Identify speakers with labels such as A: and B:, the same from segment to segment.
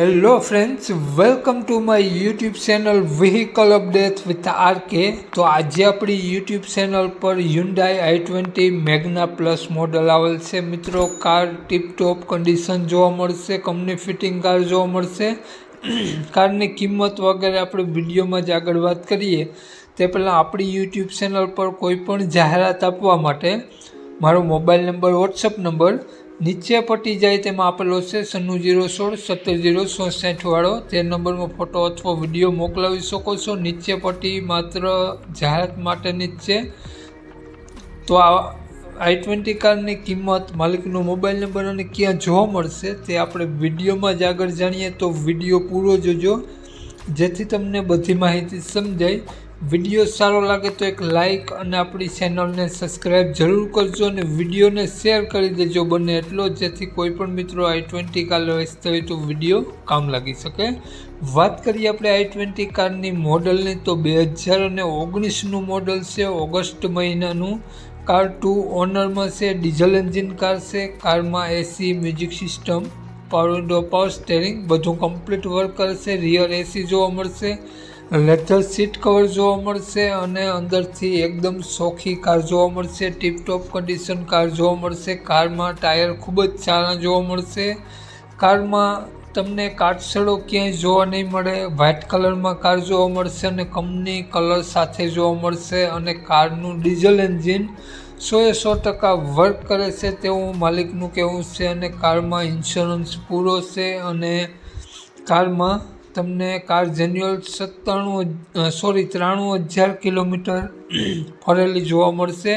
A: Hello friends welcome to my YouTube channel vehicle update with R K તો આજે આપણી YouTube channel પર Hyundai i twenty Magna plus model આવેલ છે. મિત્રો કાર ટીપટોપ કન્ડિશન જોવા મળશે કંપની ફિટિંગ કાર જોવા મળશે. કારની કિંમત વગેરે આપણે વિડીયોમાં જ આગળ વાત કરીએ. તે પહેલાં આપણી યુટ્યુબ ચેનલ પર કોઈ પણ જાહેરાત આપવા માટે મારો મોબાઈલ નંબર વોટ્સઅપ નંબર નીચે પટી જાય તેમાં આપેલો છે સન્નું જીરો સોળ, સત્તર જીરો ચોસઠ વાળો. તે નંબરમાં ફોટો અથવા વીડિયો મોકલાવી શકો છો. નીચે પટ્ટી માત્ર જાહેરાત માટેની જ છે તો આ આઈ ટ્વેન્ટી કારની કિંમત, માલિકનો મોબાઈલ નંબર અને ક્યાં જોવા મળશે તે આપણે વિડીયોમાં જ આગળ જાણીએ. તો વીડિયો પૂરો જોજો. જેથી તમને બધી માહિતી સમજાય. વીડિયો સારો લાગે તો એક લાઇક અને આપણી ચેનલને સબસ્ક્રાઈબ જરૂર કરજો અને વિડીયોને શેર કરી દેજો બને એટલો જેથી કોઈ પણ મિત્રો આઈ ટ્વેન્ટી કાર હોય તો વીડિયો કામ લાગી શકે. વાત કરીએ આપણે આઈ ટ્વેન્ટી કારની મોડલની તો બે હજાર અને ઓગણીસનું મોડલ છે, ઓગસ્ટ મહિનાનું. કાર ટુ ઓનરમાં છે ડીઝલ એન્જિન કાર છે કારમાં AC music system power window power steering બધું કમ્પ્લીટ વર્ક કરશે રિયર એસી જોવા મળશે. લેથર સીટ કવર જોવા મળશે અને અંદરથી એકદમ સોખી કાર જોવા મળશે, ટીપટોપ કન્ડિશન કાર જોવા મળશે, કારમાં ટાયર ખૂબ જ સારા જોવા મળશે. કારમાં તમને કાટસડો ક્યાંય જોવા નહીં મળે વ્હાઇટ કલરમાં કાર જોવા મળશે અને કંપની કલર સાથે જોવા મળશે અને કારનું ડીઝલ એન્જિન સો એ સો ટકા વર્ક કરે છે તેવું માલિકનું કહેવું છે અને કારમાં ઇન્સ્યોરન્સ પૂરો છે અને કારમાં તમને કાર જેન્યુઅલ સત્તાણું સોરી ત્રાણું હજાર કિલોમીટર ફરેલી જોવા મળશે.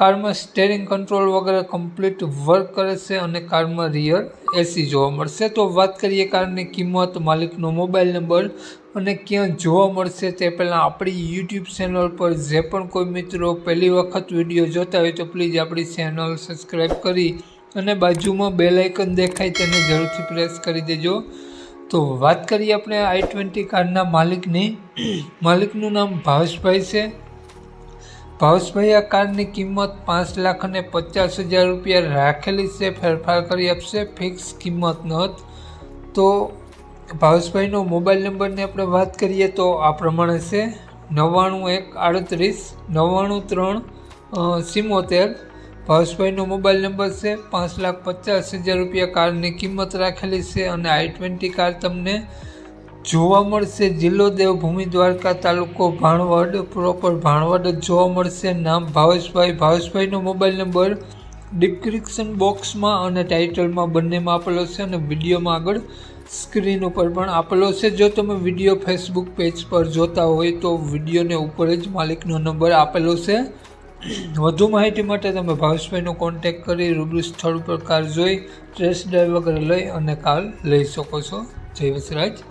A: કારમાં સ્ટેરિંગ કંટ્રોલ વગેરે કમ્પ્લીટ વર્ક કરે છે અને કારમાં રિયર એસી જોવા મળશે. તો વાત કરીએ કારની કિંમત, માલિકનો મોબાઈલ નંબર અને ક્યાં જોવા મળશે તે પહેલાં આપણી યુટ્યુબ ચેનલ પર જે પણ કોઈ મિત્રો પહેલી વખત વીડિયો જોતા હોય તો પ્લીઝ આપણી ચેનલ સબસ્ક્રાઈબ કરી અને બાજુમાં બેલ દેખાય તેને જરૂરથી પ્રેસ કરી દેજો. તો વાત કરીએ આપણે આઈ ટ્વેન્ટી કારના માલિકની. માલિકનું નામ ભાવેશભાઈ છે. ભાવેશભાઈ આ કારની કિંમત પાંચ લાખ અને પચાસ હજાર રૂપિયા રાખેલી છે, ફેરફાર કરી આપશે, ફિક્સ કિંમત નહોત તો ભાવેશભાઈનો મોબાઈલ નંબરની આપણે વાત કરીએ તો આ પ્રમાણે છે. નવ્વાણું એક આડત્રીસ, નવ્વાણું ત્રણ સિમોતેર ભાવેશભાઈનો મોબાઈલ નંબર છે, પાંચ લાખ પચાસ હજાર રૂપિયા કારની કિંમત રાખેલી છે અને આઈ ટ્વેન્ટી કાર તમને જોવા મળશે. જિલ્લો દેવભૂમિ દ્વારકા તાલુકો ભાણવડ પ્રોપર ભાણવડ જોવા મળશે. નામ ભાવેશભાઈ. ભાવેશભાઈનો મોબાઈલ નંબર ડિસ્ક્રિપ્શન બોક્સમાં અને ટાઇટલમાં બંનેમાં આપેલો છે અને વિડીયોમાં આગળ સ્ક્રીન ઉપર પણ આપેલો છે. જો તમે વીડિયો ફેસબુક પેજ પર જોતા હોય તો વિડીયોને ઉપર જ માલિકનો નંબર આપેલો છે. વધુ માહિતી માટે તમે ભાવેશભાઈનો કોન્ટેક કરી રૂબરૂ સ્થળ ઉપર કાર જોઈ ટ્રેસ ડ્રાઈવ વગેરે લઈ અને કાર લઈ શકો છો. જય વસરાજ.